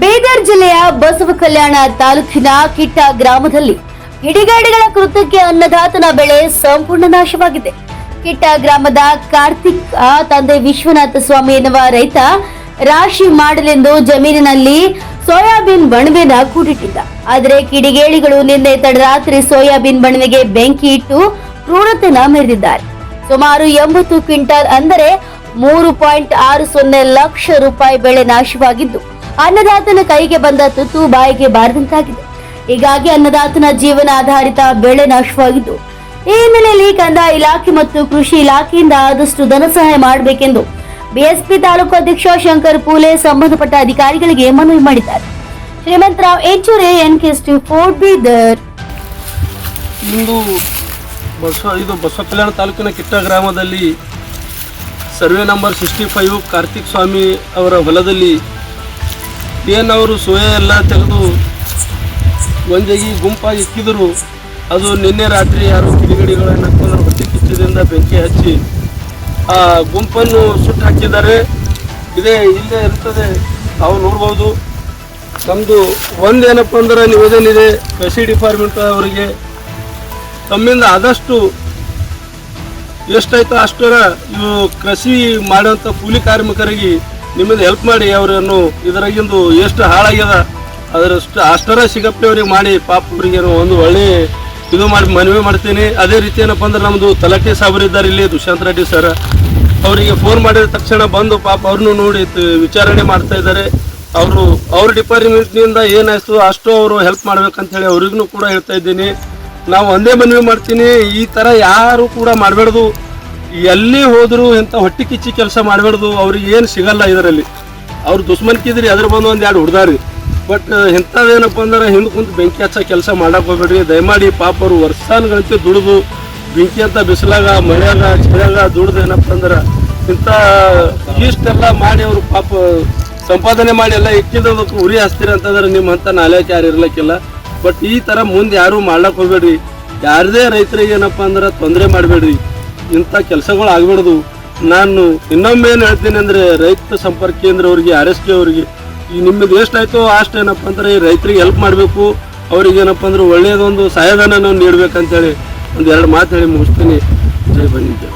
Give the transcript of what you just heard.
ಬೀದರ್ ಜಿಲ್ಲೆಯ ಬಸವ ಕಲ್ಯಾಣ ತಾಲೂಕಿನ ಕಿಟ್ಟ ಗ್ರಾಮದಲ್ಲಿ ಕಿಡಿಗೇಡಿಗಳ ಕೃತ್ಯಕ್ಕೆ ಅನ್ನದಾತನ ಬೆಳೆ ಸಂಪೂರ್ಣ ನಾಶವಾಗಿದೆ. ಕಿಟ್ಟ ಗ್ರಾಮದ ಕಾರ್ತಿಕ್ ತಂದೆ ವಿಶ್ವನಾಥ ಸ್ವಾಮಿ ಎನ್ನುವ ರೈತ ರಾಶಿ ಮಾಡಲೆಂದು ಜಮೀನಿನಲ್ಲಿ ಸೋಯಾಬೀನ್ ಬಣವೆನ ಕೂಡಿಟ್ಟಿದ್ದ. ಆದರೆ ಕಿಡಿಗೇಡಿಗಳು ನಿನ್ನೆ ತಡರಾತ್ರಿ ಸೋಯಾಬೀನ್ ಬಣವೆಗೆ ಬೆಂಕಿ ಇಟ್ಟು ಕ್ರೂರತೆನ ಮೆರೆದಿದ್ದಾರೆ. ಸುಮಾರು ಎಂಬತ್ತು ಕ್ವಿಂಟಾಲ್ ಅಂದರೆ ಮೂರು ಪಾಯಿಂಟ್ ಆರು ಸೊನ್ನೆ ಲಕ್ಷ ರೂಪಾಯಿ ಬೆಳೆ ನಾಶವಾಗಿದ್ದು ಅನ್ನದಾತನ ಕೈಗೆ ಬಂದ ತುತ್ತು ಬಾಯಿಗೆ ಬಾರದಂತಾಗಿದೆ. ಹೀಗಾಗಿ ಅನ್ನದಾತನ ಜೀವನ ಆಧಾರಿತ ಬೆಳೆ ನಾಶವಾಗಿದ್ದು, ಈ ಹಿನ್ನೆಲೆಯಲ್ಲಿ ಕಂದಾಯ ಇಲಾಖೆ ಮತ್ತು ಕೃಷಿ ಇಲಾಖೆಯಿಂದ ಆದಷ್ಟು ಧನ ಸಹಾಯ ಮಾಡಬೇಕೆಂದು ಬಿಎಸ್ಪಿ ತಾಲೂಕು ಅಧ್ಯಕ್ಷ ಶಂಕರ್ ಪೂಲೆ ಸಂಬಂಧಪಟ್ಟ ಅಧಿಕಾರಿಗಳಿಗೆ ಮನವಿ ಮಾಡಿದ್ದಾರೆ. ಶ್ರೀಮಂತರಾವ್ ಎಸ್ ಎನ್ಕೆಸ್ಟಿ ಫೋರ್ ಬೀದರ್ ಇಂದು ಬಸ ಇದು ಬಸವ ಕಲ್ಯಾಣ ತಾಲೂಕಿನ ಕಿಟ್ಟ ಗ್ರಾಮದಲ್ಲಿ survey number sixty five Karthik Swamy ಅವರ ಹೊಲದಲ್ಲಿ ಏನವರು ಸೋಯಾ ಎಲ್ಲ ತೆಗೆದು ಒಂದಾಗಿ ಗುಂಪಾಗಿ ಇಕ್ಕಿದ್ರು ಅದು ನಿನ್ನೆ ರಾತ್ರಿ ಯಾರು ಕಿಡಿಗಡಿಗಳನ್ನು ಹಾಕೊಂಡು ಹೊಟ್ಟೆ ಕಿಚ್ಚದಿಂದ ಬೆಂಕಿ ಹಚ್ಚಿ ಆ ಗುಂಪನ್ನು ಸುಟ್ಟು ಹಾಕಿದ್ದಾರೆ. ಇದೇ ಇಲ್ಲೇ ಇರ್ತದೆ. ನಾವು ನೋಡ್ಬೋದು. ನಮ್ಮದು ಒಂದೇನಪ್ಪ ಅಂದ್ರೆ ನಿವೇದನೆ ಇದೆ ಕೃಷಿ ಡಿಪಾರ್ಟ್ಮೆಂಟ್ ಅವರಿಗೆ. ತಮ್ಮಿಂದ ಆದಷ್ಟು ಎಷ್ಟಾಯ್ತೋ ಅಷ್ಟರ ಇವು ಕೃಷಿ ಮಾಡುವಂಥ ಕೂಲಿ ಕಾರ್ಮಿಕರಿಗೆ ನಿಮ್ಮಿಂದ ಹೆಲ್ಪ್ ಮಾಡಿ ಅವರನ್ನು ಇದರಾಗಿಂದು ಎಷ್ಟು ಹಾಳಾಗ್ಯದ, ಅದರಷ್ಟು ಅಷ್ಟರ ಸಿಗಪ್ಪೆ ಅವ್ರಿಗೆ ಮಾಡಿ ಪಾಪ ಅವರಿಗೆ ಒಂದು ಒಳ್ಳೆ ಇದು ಮಾಡಿ ಮನವಿ ಮಾಡ್ತೀನಿ. ಅದೇ ರೀತಿ ಏನಪ್ಪ ಅಂದ್ರೆ ನಮ್ಮದು ತಲಾಟೆ ಸಾಬ್ರು ಇದ್ದಾರೆ ಇಲ್ಲಿ ದುಶಾಂತ್ ರೆಡ್ಡಿ ಸರ್ ಅವರಿಗೆ ಫೋನ್ ಮಾಡಿದ ತಕ್ಷಣ ಬಂದು ಪಾಪ ಅವ್ರನ್ನೂ ನೋಡಿ ವಿಚಾರಣೆ ಮಾಡ್ತಾ ಇದ್ದಾರೆ. ಅವರು, ಅವ್ರ ಡಿಪಾರ್ಟ್ಮೆಂಟ್ನಿಂದ ಏನಾಯ್ತು, ಅಷ್ಟು ಅವರು ಹೆಲ್ಪ್ ಮಾಡ್ಬೇಕಂತ ಹೇಳಿ ಅವ್ರಿಗೂ ಕೂಡ ಹೇಳ್ತಾ ಇದ್ದೀನಿ. ನಾವು ಒಂದೇ ಮನವಿ ಮಾಡ್ತೀನಿ, ಈ ಥರ ಯಾರು ಕೂಡ ಮಾಡಬೇಡ್ದು ಎಲ್ಲಿ ಹೋದರೂ ಇಂಥ ಹೊಟ್ಟೆ ಕಿಚ್ಚಿ ಕೆಲಸ ಮಾಡಬಾರ್ದು, ಅವ್ರಿಗೆ ಏನು ಸಿಗಲ್ಲ ಇದರಲ್ಲಿ. ಅವ್ರು ದುಶ್ಮನ್ಕಿದ್ರಿ ಅದ್ರ ಬಂದು ಒಂದು ಎರಡು ಹುಡ್ದಾರಿ. ಬಟ್ ಇಂಥದ್ದೇನಪ್ಪ ಅಂದ್ರೆ ಹಿಂದೆ ಕುಂತು ಬೆಂಕಿ ಹಚ್ಚೋ ಕೆಲಸ ಮಾಡಕ್ಕೆ ಹೋಗ್ಬೇಡ್ರಿ. ದಯಮಾಡಿ ಪಾಪ ಅವರು ವರ್ಷಾನುಗಳಂತೆ ದುಡಿದು ಬೆಂಕಿ ಅಂತ ಬಿಸಿಲಾಗ, ಮಳೆಯಾಗ, ಚಳಿಯಾಗ ದುಡ್ದು ಏನಪ್ಪ ಅಂದ್ರೆ ಇಂಥ ಇಷ್ಟೆಲ್ಲ ಮಾಡಿ ಅವರು ಪಾಪ ಸಂಪಾದನೆ ಮಾಡಿ ಎಲ್ಲ ಇಕ್ಕಿದ್ದಕ್ಕೆ ಉರಿ ಹಚ್ತೀರಿ ಅಂತಂದ್ರೆ ನಿಮ್ಮಂತ ನಾಲ್ಕು ಯಾರು ಇರ್ಲಿಕ್ಕಿಲ್ಲ. ಬಟ್ ಈ ಥರ ಮುಂದೆ ಯಾರು ಮಾಡ್ಲಕ್ಕೆ ಹೋಗ್ಬೇಡ್ರಿ. ಯಾರದೇ ರೈತರಿಗೆ ಏನಪ್ಪ ಅಂದ್ರೆ ತೊಂದರೆ ಮಾಡಬೇಡ್ರಿ. ಇಂಥ ಕೆಲಸಗಳು ಆಗ್ಬಿಡ್ದು ನಾನು ಇನ್ನೊಮ್ಮೆ ಏನು ಹೇಳ್ತೀನಿ ಅಂದರೆ ರೈತ ಸಂಪರ್ಕ ಕೇಂದ್ರ ಅವರಿಗೆ, ಆರ್ ಎಸ್ ಕೆ ಅವರಿಗೆ, ಈ ನಿಮ್ಮದು ಎಷ್ಟಾಯ್ತೋ ಅಷ್ಟು ಏನಪ್ಪ ಅಂದ್ರೆ ಈ ರೈತರಿಗೆ ಹೆಲ್ಪ್ ಮಾಡಬೇಕು. ಅವ್ರಿಗೆ ಏನಪ್ಪ ಅಂದ್ರೆ ಒಳ್ಳೆಯದೊಂದು ಸಹಾಯಧನ ನಾವು ನೀಡಬೇಕಂತೇಳಿ ಒಂದು ಎರಡು ಮಾತು ಹೇಳಿ ಮುಗಿಸ್ತೀನಿ. ಜೈ ಬಂದಿದ್ದೆ